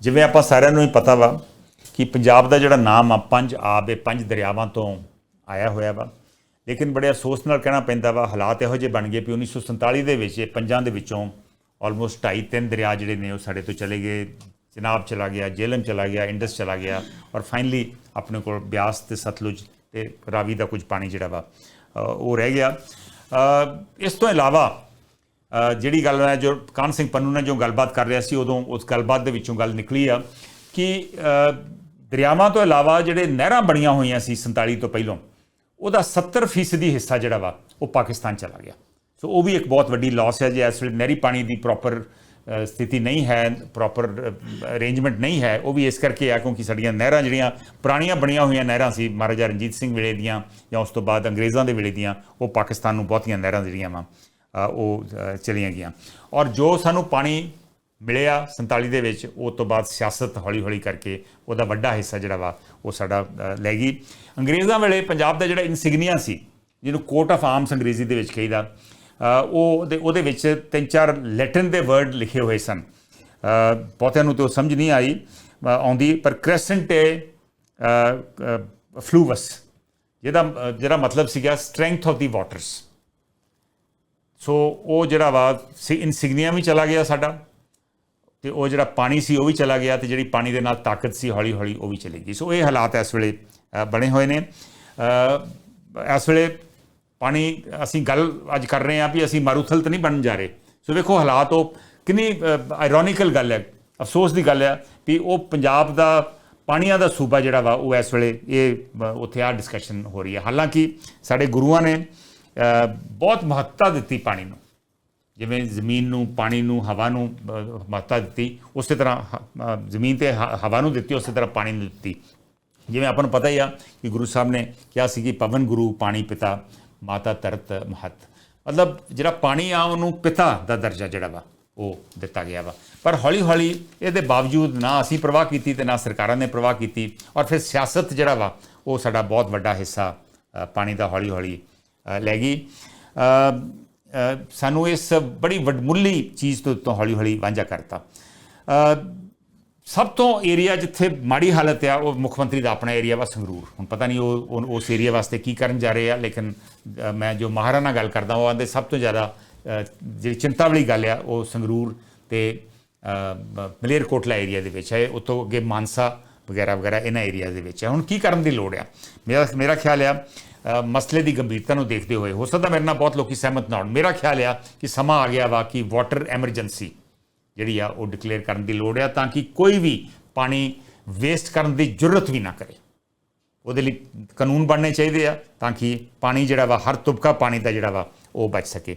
ਜਿਵੇਂ ਆਪਾਂ ਸਾਰਿਆਂ ਨੂੰ ਹੀ ਪਤਾ ਵਾ ਕਿ ਪੰਜਾਬ ਦਾ ਜਿਹੜਾ ਨਾਮ ਆ, ਪੰਜ ਆਬ ਇਹ ਪੰਜ ਦਰਿਆਵਾਂ ਤੋਂ ਆਇਆ ਹੋਇਆ ਵਾ। ਲੇਕਿਨ ਬੜੇ ਅਫਸੋਸ ਨਾਲ ਕਹਿਣਾ ਪੈਂਦਾ ਵਾ, ਹਾਲਾਤ ਇਹੋ ਜਿਹੇ ਬਣ ਗਏ ਵੀ 1947 ਦੇ ਵਿੱਚ ਇਹ ਪੰਜਾਂ ਦੇ ਵਿੱਚੋਂ ਆਲਮੋਸਟ 2.5 ਤਿੰਨ ਦਰਿਆ ਜਿਹੜੇ ਨੇ ਉਹ ਸਾਡੇ ਤੋਂ ਚਲੇ ਗਏ। ਚਨਾਬ ਚਲਾ ਗਿਆ ਜੇਲਮ ਚਲਾ ਗਿਆ, ਇੰਡਸ ਚਲਾ ਗਿਆ ਔਰ ਫਾਈਨਲੀ ਆਪਣੇ ਕੋਲ ਬਿਆਸ ਤੇ ਸਤਲੁਜ ਤੇ ਰਾਵੀ ਦਾ ਕੁਝ ਪਾਣੀ ਜਿਹੜਾ ਵਾ ਉਹ ਰਹਿ ਗਿਆ। ਇਸ ਤੋਂ ਇਲਾਵਾ ਜਿਹੜੀ ਗੱਲ ਹੈ ਜੋ ਕਾਨ ਸਿੰਘ ਪੰਨੂ ਨੇ ਜੋ ਗੱਲਬਾਤ ਕਰ ਰਿਹਾ ਸੀ, ਉਦੋਂ ਉਸ ਗੱਲਬਾਤ ਦੇ ਵਿੱਚੋਂ ਗੱਲ ਨਿਕਲੀ ਆ ਕਿ ਦਰਿਆਵਾਂ ਤੋਂ ਇਲਾਵਾ ਜਿਹੜੇ ਨਹਿਰਾਂ ਬਣੀਆਂ ਹੋਈਆਂ ਸੀ 47 ਤੋਂ ਪਹਿਲਾਂ, ਉਹਦਾ 70% ਹਿੱਸਾ ਜਿਹੜਾ ਵਾ, ਉਹ ਪਾਕਿਸਤਾਨ ਚਲਾ ਗਿਆ। ਸੋ ਉਹ ਵੀ ਇੱਕ ਬਹੁਤ ਵੱਡੀ ਲਾਸ ਹੈ ਜੇ ਇਸ ਵੇਲੇ ਨਹਿਰੀ ਪਾਣੀ ਦੀ ਪ੍ਰੋਪਰ ਸਥਿਤੀ ਨਹੀਂ ਹੈ ਪ੍ਰੋਪਰ ਅਰੇਂਜਮੈਂਟ ਨਹੀਂ ਹੈ, ਉਹ ਵੀ ਇਸ ਕਰਕੇ ਆ ਕਿਉਂਕਿ ਸਾਡੀਆਂ ਨਹਿਰਾਂ ਜਿਹੜੀਆਂ ਪੁਰਾਣੀਆਂ ਬਣੀਆਂ ਹੋਈਆਂ ਨਹਿਰਾਂ ਸੀ, ਮਹਾਰਾਜਾ ਰਣਜੀਤ ਸਿੰਘ ਵੇਲੇ ਦੀਆਂ ਜਾਂ ਉਸ ਤੋਂ ਬਾਅਦ ਅੰਗਰੇਜ਼ਾਂ ਦੇ ਵੇਲੇ ਦੀਆਂ, ਉਹ ਪਾਕਿਸਤਾਨ ਨੂੰ ਬਹੁਤੀਆਂ ਨਹਿਰਾਂ ਜਿਹੜੀਆਂ ਵਾ। ਉਹ ਚਲੀਆਂ ਗਈਆਂ। ਔਰ ਜੋ ਸਾਨੂੰ ਪਾਣੀ ਮਿਲਿਆ 47 ਦੇ ਵਿੱਚ, ਉਹ ਤੋਂ ਬਾਅਦ ਸਿਆਸਤ ਹੌਲੀ ਹੌਲੀ ਕਰਕੇ ਉਹਦਾ ਵੱਡਾ ਹਿੱਸਾ ਜਿਹੜਾ ਵਾ, ਉਹ ਸਾਡਾ ਲੈ ਗਈ। ਅੰਗਰੇਜ਼ਾਂ ਵੇਲੇ ਪੰਜਾਬ ਦਾ ਜਿਹੜਾ ਇਨਸਿਗਨੀਆ ਸੀ, ਜਿਹਨੂੰ ਕੋਟ ਆਫ ਆਰਮਸ ਅੰਗਰੇਜ਼ੀ ਦੇ ਵਿੱਚ ਕਹੀਦਾ ਉਹ ਉਹਦੇ ਉਹਦੇ ਵਿੱਚ ਤਿੰਨ ਚਾਰ ਲੈਟਿਨ ਦੇ ਵਰਡ ਲਿਖੇ ਹੋਏ ਸਨ। ਬਹੁਤਿਆਂ ਨੂੰ ਤੇ ਉਹ ਸਮਝ ਨਹੀਂ ਆਈ ਆਉਂਦੀ, ਪਰ ਕ੍ਰੈਸੈਂਟ ਫਲੂਵਸ ਜਿਹਦਾ ਜਿਹੜਾ ਮਤਲਬ ਸੀਗਾ strength of the waters so ਉਹ ਜਿਹੜਾ ਵਾ ਇਨਸਿਗਨੀਆ ਵੀ ਚਲਾ ਗਿਆ ਸਾਡਾ ਤੇ ਉਹ ਜਿਹੜਾ ਪਾਣੀ ਸੀ ਉਹ ਵੀ ਚਲਾ ਗਿਆ ਤੇ ਜਿਹੜੀ ਪਾਣੀ ਦੇ ਨਾਲ ਤਾਕਤ ਸੀ ਹੌਲੀ ਹੌਲੀ ਉਹ ਵੀ ਚਲੀ ਗਈ। ਸੋ ਇਹ ਹਾਲਾਤ ਇਸ ਵੇਲੇ ਬਣੇ ਹੋਏ ਨੇ। ਇਸ ਵੇਲੇ ਪਾਣੀ ਅਸੀਂ ਗੱਲ ਅੱਜ ਕਰ ਰਹੇ ਹਾਂ ਵੀ ਅਸੀਂ ਮਾਰੂਥਲ ਤਾਂ ਨਹੀਂ ਬਣਨ ਜਾ ਰਹੇ। ਸੋ ਵੇਖੋ ਹਾਲਾਤ ਉਹ ਕਿੰਨੀ ਆਇਰੋਨਿਕਲ ਗੱਲ ਹੈ। ਅਫਸੋਸ ਦੀ ਗੱਲ ਹੈ ਵੀ ਉਹ ਪੰਜਾਬ ਦਾ ਪਾਣੀਆਂ ਦਾ ਸੂਬਾ ਜਿਹੜਾ ਵਾ ਉਹ ਇਸ ਵੇਲੇ ਇਹ ਉੱਥੇ ਆ ਡਿਸਕਸ਼ਨ ਹੋ ਰਹੀ ਹੈ। ਹਾਲਾਂਕਿ ਸਾਡੇ ਗੁਰੂਆਂ ਨੇ ਬਹੁਤ ਮਹੱਤਤਾ ਦਿੱਤੀ ਪਾਣੀ ਨੂੰ। ਜਿਵੇਂ ਜ਼ਮੀਨ ਨੂੰ, ਪਾਣੀ ਨੂੰ, ਹਵਾ ਨੂੰ ਮਹੱਤਤਾ ਦਿੱਤੀ। ਉਸੇ ਤਰ੍ਹਾਂ ਹ- ਜ਼ਮੀਨ ਤੇ ਹ- ਹਵਾ ਨੂੰ ਦਿੱਤੀ, ਉਸੇ ਤਰ੍ਹਾਂ ਪਾਣੀ ਨੂੰ ਦਿੱਤੀ। ਜਿਵੇਂ ਆਪਾਂ ਨੂੰ ਪਤਾ ਹੀ ਆ ਕਿ ਗੁਰੂ ਸਾਹਿਬ ਨੇ ਕਿਹਾ ਸੀ ਕਿ ਪਵਨ ਗੁਰੂ ਪਾਣੀ ਪਿਤਾ, ਮਾਤਾ ਤਰਤ ਮਹਤ। ਮਤਲਬ ਜਿਹੜਾ ਪਾਣੀ ਆ, ਉਹਨੂੰ ਪਿਤਾ ਦਾ ਦਰਜਾ ਜਿਹੜਾ ਵਾ, ਉਹ ਦਿੱਤਾ ਗਿਆ ਵਾ। ਪਰ ਹੌਲੀ ਹੌਲੀ ਇਹਦੇ ਬਾਵਜੂਦ ਨਾ ਅਸੀਂ ਪ੍ਰਵਾਹ ਕੀਤੀ ਤੇ ਨਾ ਸਰਕਾਰਾਂ ਨੇ ਪ੍ਰਵਾਹ ਕੀਤੀ, ਔਰ ਫਿਰ ਸਿਆਸਤ ਜਿਹੜਾ ਵਾ, ਉਹ ਸਾਡਾ ਬਹੁਤ ਵੱਡਾ ਹਿੱਸਾ ਪਾਣੀ ਦਾ ਹੌਲੀ ਹੌਲੀ ਲੈ ਗਈ। ਸਾਨੂੰ ਇਸ ਬੜੀ ਵੱਡਮੁੱਲੀ ਚੀਜ਼ ਤੋਂ ਤੋਂ ਹੌਲੀ ਹੌਲੀ ਵਾਂਝਾ ਕਰਤਾ। ਸਭ ਤੋਂ ਏਰੀਆ ਜਿੱਥੇ ਮਾੜੀ ਹਾਲਤ ਆ, ਉਹ ਮੁੱਖ ਮੰਤਰੀ ਦਾ ਆਪਣਾ ਏਰੀਆ ਵਾ ਸੰਗਰੂਰ। ਹੁਣ ਪਤਾ ਨਹੀਂ ਉਹ ਉਸ ਏਰੀਆ ਵਾਸਤੇ ਕੀ ਕਰਨ ਜਾ ਰਹੇ ਆ, ਲੇਕਿਨ ਮੈਂ ਜੋ ਮਾਹਰਾਂ ਨਾਲ ਗੱਲ ਕਰਦਾ, ਉਹ ਆਂਦੇ ਸਭ ਤੋਂ ਜ਼ਿਆਦਾ ਜਿਹੜੀ ਚਿੰਤਾ ਵਾਲੀ ਗੱਲ ਆ, ਉਹ ਸੰਗਰੂਰ ਤੇ ਮਲੇਰਕੋਟਲਾ ਏਰੀਆ ਦੇ ਵਿੱਚ ਹੈ। ਉਤੋਂ ਅੱਗੇ ਮਾਨਸਾ ਵਗੈਰਾ ਵਗੈਰਾ ਇਹਨਾਂ ਏਰੀਆ ਦੇ ਵਿੱਚ ਹੈ। ਹੁਣ ਕੀ ਕਰਨ ਦੀ ਲੋੜ ਆ? ਮੇਰਾ ਮੇਰਾ ਖਿਆਲ ਆ ਮਸਲੇ ਦੀ ਗੰਭੀਰਤਾ ਨੂੰ ਦੇਖਦੇ ਹੋਏ, ਹੋ ਸਕਦਾ ਮੇਰੇ ਨਾਲ ਬਹੁਤ ਲੋਕੀ ਸਹਿਮਤ ਨਾ ਹੋਣ। ਮੇਰਾ ਖਿਆਲ ਆ ਕਿ ਸਮਾਂ ਆ ਗਿਆ ਵਾ ਕਿ ਵਾਟਰ ਐਮਰਜੈਂਸੀ ਜਿਹੜੀ ਆ, ਉਹ ਡਿਕਲੇਅਰ ਕਰਨ ਦੀ ਲੋੜ ਆ, ਤਾਂ ਕਿ ਕੋਈ ਵੀ ਪਾਣੀ ਵੇਸਟ ਕਰਨ ਦੀ ਜ਼ਰੂਰਤ ਵੀ ਨਾ ਕਰੇ। ਉਹਦੇ ਲਈ ਕਾਨੂੰਨ ਬਣਨੇ ਚਾਹੀਦੇ ਆ, ਤਾਂ ਕਿ ਪਾਣੀ ਜਿਹੜਾ ਵਾ, ਹਰ ਤੁਬਕਾ ਪਾਣੀ ਦਾ ਜਿਹੜਾ ਵਾ, ਉਹ ਬਚ ਸਕੇ।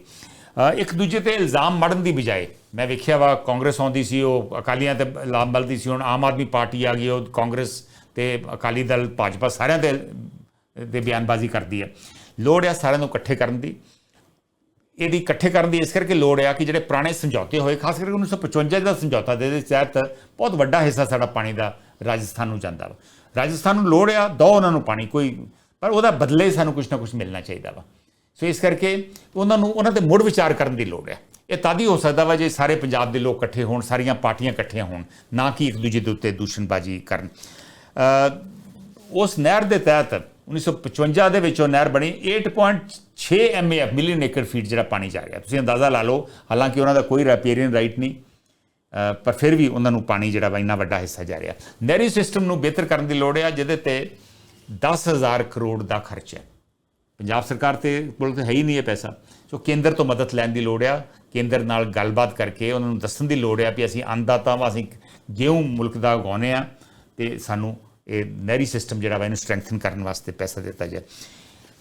ਇੱਕ ਦੂਜੇ ਤੇ ਇਲਜ਼ਾਮ ਮੜਨ ਦੀ ਬਜਾਏ, ਮੈਂ ਵੇਖਿਆ ਵਾ, ਕਾਂਗਰਸ ਆਉਂਦੀ ਸੀ, ਉਹ ਅਕਾਲੀਆਂ ਤੇ ਇਲਜ਼ਾਮ ਮਲਦੀ ਸੀ, ਹੁਣ ਆਮ ਆਦਮੀ ਪਾਰਟੀ ਆ ਗਈ, ਉਹ ਕਾਂਗਰਸ ਤੇ ਅਕਾਲੀ ਦਲ, ਭਾਜਪਾ ਸਾਰਿਆਂ 'ਤੇ ਦੇ ਬਿਆਨਬਾਜ਼ੀ ਕਰਦੀ ਹੈ। ਲੋੜ ਆ ਸਾਰਿਆਂ ਨੂੰ ਇਕੱਠੇ ਕਰਨ ਦੀ। ਇਹਦੀ ਇਕੱਠੇ ਕਰਨ ਦੀ ਇਸ ਕਰਕੇ ਲੋੜ ਆ ਕਿ ਜਿਹੜੇ ਪੁਰਾਣੇ ਸਮਝੌਤੇ ਹੋਏ, ਖਾਸ ਕਰਕੇ 1955 ਦਾ ਸਮਝੌਤਾ ਦੇ ਤਹਿਤ ਬਹੁਤ ਵੱਡਾ ਹਿੱਸਾ ਸਾਡਾ ਪਾਣੀ ਦਾ ਰਾਜਸਥਾਨ ਨੂੰ ਜਾਂਦਾ ਵਾ। ਰਾਜਸਥਾਨ ਨੂੰ ਲੋੜ ਆ, ਦੋ ਉਹਨਾਂ ਨੂੰ ਪਾਣੀ, ਕੋਈ ਪਰ ਉਹਦਾ ਬਦਲੇ ਸਾਨੂੰ ਕੁਝ ਨਾ ਕੁਝ ਮਿਲਣਾ ਚਾਹੀਦਾ ਵਾ। ਸੋ ਇਸ ਕਰਕੇ ਉਹਨਾਂ ਨੂੰ, ਉਹਨਾਂ ਤੇ ਮੁੜ ਵਿਚਾਰ ਕਰਨ ਦੀ ਲੋੜ ਆ। ਇਹ ਤਦ ਹੀ ਹੋ ਸਕਦਾ ਵਾ ਜੇ ਸਾਰੇ ਪੰਜਾਬ ਦੇ ਲੋਕ ਇਕੱਠੇ ਹੋਣ, ਸਾਰੀਆਂ ਪਾਰਟੀਆਂ ਇਕੱਠੀਆਂ ਹੋਣ, ਨਾ ਕਿ ਇੱਕ ਦੂਜੇ ਦੇ ਉੱਤੇ ਦੂਸ਼ਣਬਾਜ਼ੀ ਕਰਨ। ਉਸ ਨਹਿਰ ਦੇ ਤਹਿਤ 1955 ਦੇ ਵਿੱਚ ਉਹ ਨਹਿਰ ਬਣੀ। 8.6 ਐਮਏਐਫ ਮਿਲੀਅਨ ਏਕੜ ਫੀਟ ਜਿਹੜਾ ਪਾਣੀ ਜਾ ਰਿਹਾ ਤੁਸੀਂ ਅੰਦਾਜ਼ਾ ਲਾ ਲਓ, ਹਾਲਾਂਕਿ ਉਹਨਾਂ ਦਾ ਕੋਈ ਰੈਪੇਰੀਅਨ ਰਾਈਟ ਨਹੀਂ ਪਰ ਫਿਰ ਵੀ ਉਹਨਾਂ ਨੂੰ ਪਾਣੀ ਜਿਹੜਾ ਵਾ ਇੰਨਾ ਵੱਡਾ ਹਿੱਸਾ ਜਾ ਰਿਹਾ। ਨਹਿਰੀ ਸਿਸਟਮ ਨੂੰ ਬਿਹਤਰ ਕਰਨ ਦੀ ਲੋੜ ਹੈ ਜਿਹਦੇ ਤੇ 10000 ਕਰੋੜ ਦਾ ਖਰਚ ਹੈ। ਪੰਜਾਬ ਸਰਕਾਰ ਤੇ ਕੋਲ ਹੈ ਹੀ ਨਹੀਂ ਹੈ ਪੈਸਾ। ਸੋ ਕੇਂਦਰ ਤੋਂ ਮਦਦ ਲੈਣ ਦੀ ਲੋੜ ਆ। ਕੇਂਦਰ ਨਾਲ ਗੱਲਬਾਤ ਕਰਕੇ ਉਹਨਾਂ ਨੂੰ ਦੱਸਣ ਦੀ ਲੋੜ ਆ ਵੀ ਅਸੀਂ ਅੰਨਦਾਤਾ ਵਾਂ ਅਸੀਂ ਗੇਹੂੰ ਮੁਲਕ ਦਾ ਉਗਾਉਂਦੇ ਆ ਤੇ ਸਾਨੂੰ ਇਹ ਨਹਿਰੀ ਸਿਸਟਮ ਜਿਹੜਾ ਵਾ ਇਹਨੂੰ ਸਟਰੈਂਥਨ ਕਰਨ ਵਾਸਤੇ ਪੈਸਾ ਦਿੱਤਾ ਜਾਏ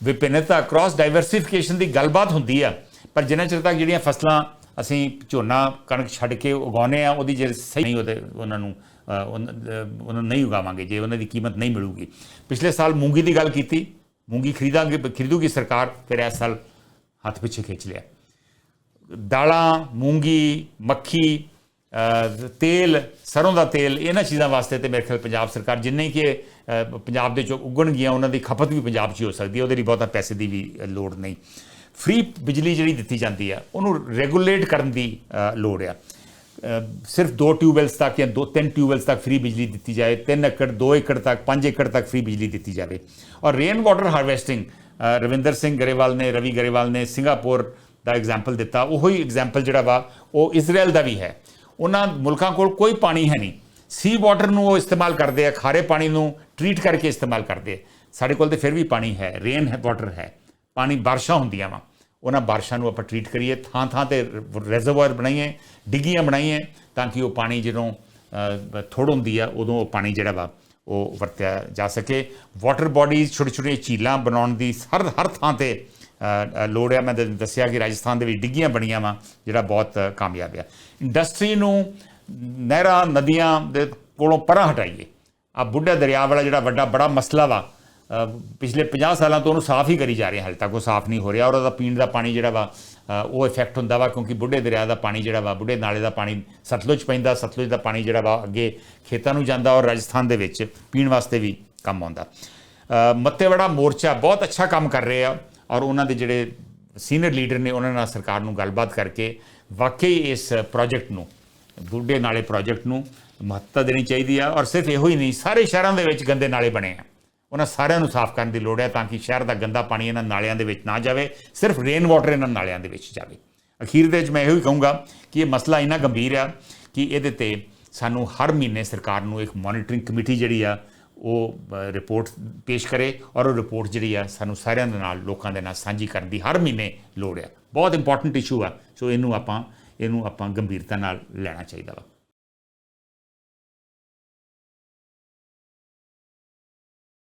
ਵਿਭਿੰਨਤਾ ਕ੍ਰਾਸ ਡਾਈਵਰਸਿਫਿਕੇਸ਼ਨ ਦੀ ਗੱਲਬਾਤ ਹੁੰਦੀ ਆ, ਪਰ ਜਿੰਨਾ ਚਿਰ ਤੱਕ ਜਿਹੜੀਆਂ ਫਸਲਾਂ ਅਸੀਂ ਝੋਨਾ, ਕਣਕ ਛੱਡ ਕੇ ਉਗਾਉਂਦੇ ਆ, ਉਹਦੀ ਜੇ ਸਹੀ ਨਹੀਂ ਉਹਦੇ, ਉਹਨਾਂ ਨੂੰ ਉਹਨਾਂ ਨੂੰ ਨਹੀਂ ਉਗਾਵਾਂਗੇ, ਜੇ ਉਹਨਾਂ ਦੀ ਕੀਮਤ ਨਹੀਂ ਮਿਲੂਗੀ। ਪਿਛਲੇ ਸਾਲ ਮੂੰਗੀ ਦੀ ਗੱਲ ਕੀਤੀ, ਮੂੰਗੀ ਖਰੀਦਾਂਗੇ, ਖਰੀਦੂਗੀ ਸਰਕਾਰ, ਫਿਰ ਇਸ ਸਾਲ ਹੱਥ ਪਿੱਛੇ ਖਿੱਚ ਲਿਆ। ਦਾਲਾਂ, ਮੂੰਗੀ, ਮੱਖੀ ਤੇਲ, ਸਰੋਂ ਦਾ ਤੇਲ, ਇਹਨਾਂ ਚੀਜ਼ਾਂ ਵਾਸਤੇ ਤੇ ਮੇਰੇ ਖਿਆਲ ਪੰਜਾਬ ਸਰਕਾਰ ਜਿੰਨੇ ਕਿ ਪੰਜਾਬ ਦੇ ਚੋਂ ਉੱਗਣਗੀਆਂ, ਉਹਨਾਂ ਦੀ ਖਪਤ ਵੀ ਪੰਜਾਬ 'ਚ ਹੀ ਹੋ ਸਕਦੀ ਹੈ, ਉਹਦੇ ਲਈ ਬਹੁਤਾ ਪੈਸੇ ਦੀ ਵੀ ਲੋੜ ਨਹੀਂ। ਫ੍ਰੀ ਬਿਜਲੀ ਜਿਹੜੀ ਦਿੱਤੀ ਜਾਂਦੀ ਆ ਉਹਨੂੰ ਰੈਗੂਲੇਟ ਕਰਨ ਦੀ ਲੋੜ ਆ ਸਿਰਫ ਦੋ ਟਿਊਬਵੈਲਸ ਤੱਕ ਜਾਂ ਦੋ, ਤਿੰਨ ਟਿਊਬਵੈਲਸ ਤੱਕ ਫ੍ਰੀ ਬਿਜਲੀ ਦਿੱਤੀ ਜਾਏ 3 ਏਕੜ 2 ਏਕੜ ਤੱਕ 5 ਏਕੜ ਤੱਕ ਫ੍ਰੀ ਬਿਜਲੀ ਦਿੱਤੀ ਜਾਵੇ। ਔਰ rain water harvesting Ravinder Singh Grewal ਨੇ, ਰਵੀ ਗਰੇਵਾਲ ਨੇ ਸਿੰਗਾਪੁਰ ਦਾ ਐਗਜ਼ਾਮਪਲ ਦਿੱਤਾ। ਉਹੀ ਐਗਜ਼ਾਮਪਲ ਜਿਹੜਾ ਵਾ, ਉਹ ਇਜ਼ਰਾਈਲ ਦਾ ਵੀ ਹੈ। ਉਹਨਾਂ ਮੁਲਕਾਂ ਕੋਲ ਕੋਈ ਪਾਣੀ ਹੈ ਨਹੀਂ। ਸੀ ਵਾਟਰ ਨੂੰ ਉਹ ਇਸਤੇਮਾਲ ਕਰਦੇ ਆ, ਖਾਰੇ ਪਾਣੀ ਨੂੰ ਟਰੀਟ ਕਰਕੇ ਇਸਤੇਮਾਲ ਕਰਦੇ ਆ। ਸਾਡੇ ਕੋਲ ਤੇ ਫਿਰ ਵੀ ਪਾਣੀ ਹੈ ਰੇਨ ਹੈ ਵਾਟਰ ਹੈ। ਪਾਣੀ ਬਾਰਿਸ਼ਾਂ ਹੁੰਦੀਆਂ ਵਾ। ਉਹਨਾਂ ਬਾਰਿਸ਼ਾਂ ਨੂੰ ਆਪਾਂ ਟਰੀਟ ਕਰੀਏ ਥਾਂ ਥਾਂ ਤੇ ਰਿਜ਼ਰਵਾਇਰ ਬਣਾਈਏ, ਡਿੱਗੀਆਂ ਬਣਾਈਏ, ਤਾਂ ਕਿ ਉਹ ਪਾਣੀ ਜਦੋਂ ਥੋੜ ਹੁੰਦੀ ਆ, ਉਦੋਂ ਉਹ ਪਾਣੀ ਜਿਹੜਾ ਵਾ, ਉਹ ਵਰਤਿਆ ਜਾ ਸਕੇ। ਵਾਟਰ ਬਾਡੀਜ਼ ਛੋਟੀ ਛੋਟੀਆਂ ਝੀਲਾਂ ਬਣਾਉਣ ਦੀ ਹਰ ਹਰ ਥਾਂ ਤੇ ਲੋੜ ਹੈ ਮੈਂ ਤੁਹਾਨੂੰ ਦੱਸਿਆ ਕਿ ਰਾਜਸਥਾਨ ਦੇ ਵਿੱਚ ਡਿੱਗੀਆਂ ਬਣੀਆਂ ਵਾ ਜਿਹੜਾ ਬਹੁਤ ਕਾਮਯਾਬ ਆ। ਇੰਡਸਟਰੀ ਨੂੰ ਨਹਿਰਾਂ ਨਦੀਆਂ ਦੇ ਕੋਲੋਂ ਪਰਾਂ ਹਟਾਈਏ। ਆ ਬੁੱਢਾ ਦਰਿਆ ਵਾਲਾ ਜਿਹੜਾ ਵੱਡਾ ਬੜਾ ਮਸਲਾ ਵਾ ਪਿਛਲੇ 50 ਸਾਲਾਂ ਤੋਂ ਉਹਨੂੰ ਸਾਫ਼ ਹੀ ਕਰੀ ਜਾ ਰਹੇ ਹਾਲੇ ਤੱਕ ਉਹ ਸਾਫ਼ ਨਹੀਂ ਹੋ ਰਿਹਾ। ਔਰ ਉਹਦਾ ਪੀਣ ਦਾ ਪਾਣੀ ਜਿਹੜਾ ਵਾ ਉਹ ਇਫੈਕਟ ਹੁੰਦਾ ਵਾ ਕਿਉਂਕਿ ਬੁੱਢੇ ਦਰਿਆ ਦਾ ਪਾਣੀ ਜਿਹੜਾ ਵਾ ਬੁੱਢੇ ਨਾਲੇ ਦਾ ਪਾਣੀ ਸਤਲੁਜ ਪੈਂਦਾ ਸਤਲੁਜ ਦਾ ਪਾਣੀ ਜਿਹੜਾ ਵਾ ਅੱਗੇ ਖੇਤਾਂ ਨੂੰ ਜਾਂਦਾ ਔਰ ਰਾਜਸਥਾਨ ਦੇ ਵਿੱਚ ਪੀਣ ਵਾਸਤੇ ਵੀ ਕੰਮ ਆਉਂਦਾ। ਅ, ਮੱਤੇਵੜਾ ਮੋਰਚਾ ਬਹੁਤ ਅੱਛਾ ਕੰਮ ਕਰ ਰਹੇ। ਆ ਔਰ ਉਹਨਾਂ ਦੇ ਜਿਹੜੇ ਸੀਨੀਅਰ ਲੀਡਰ ਨੇ, ਉਹਨਾਂ ਨਾਲ ਸਰਕਾਰ ਨੂੰ ਗੱਲਬਾਤ ਕਰਕੇ ਵਾਕਈ ਇਸ ਪ੍ਰੋਜੈਕਟ ਨੂੰ, ਬੁੱਢੇ ਨਾਲੇ ਪ੍ਰੋਜੈਕਟ ਨੂੰ ਮਹੱਤਤਾ ਦੇਣੀ ਚਾਹੀਦੀ ਆ ਔਰ ਸਿਰਫ ਇਹੋ ਹੀ ਨਹੀਂ, ਸਾਰੇ ਸ਼ਹਿਰਾਂ ਦੇ ਵਿੱਚ ਗੰਦੇ ਨਾਲੇ ਬਣੇ ਆ। ਉਹਨਾਂ ਸਾਰਿਆਂ ਨੂੰ ਸਾਫ਼ ਕਰਨ ਦੀ ਲੋੜ ਹੈ ਤਾਂ ਕਿ ਸ਼ਹਿਰ ਦਾ ਗੰਦਾ ਪਾਣੀ ਇਹਨਾਂ ਨਾਲਿਆਂ ਦੇ ਵਿੱਚ ਨਾ ਜਾਵੇ, ਸਿਰਫ ਰੇਨ ਵਾਟਰ ਇਹਨਾਂ ਨਾਲਿਆਂ ਦੇ ਵਿੱਚ ਜਾਵੇ। ਅਖੀਰ ਦੇ ਵਿੱਚ ਮੈਂ ਇਹੋ ਹੀ ਕਹੂੰਗਾ ਕਿ ਇਹ ਮਸਲਾ ਇੰਨਾ ਗੰਭੀਰ ਆ ਕਿ ਇਹਦੇ ਤੇ ਸਾਨੂੰ ਹਰ ਮਹੀਨੇ ਸਰਕਾਰ ਨੂੰ ਇੱਕ ਮੋਨੀਟਰਿੰਗ ਕਮੇਟੀ ਜਿਹੜੀ ਆ ਉਹ ਰਿਪੋਰਟ ਪੇਸ਼ ਕਰੇ ਔਰ ਉਹ ਰਿਪੋਰਟ ਜਿਹੜੀ ਆ ਸਾਨੂੰ ਸਾਰਿਆਂ ਦੇ ਨਾਲ, ਲੋਕਾਂ ਦੇ ਨਾਲ ਸਾਂਝੀ ਕਰਨ ਦੀ ਹਰ ਮਹੀਨੇ ਲੋੜ ਆ। ਬਹੁਤ ਇੰਪੋਰਟੈਂਟ ਇਸ਼ੂ ਆ। ਸੋ ਇਹਨੂੰ ਆਪਾਂ ਇਹਨੂੰ ਆਪਾਂ ਗੰਭੀਰਤਾ ਨਾਲ ਲੈਣਾ ਚਾਹੀਦਾ ਵਾ।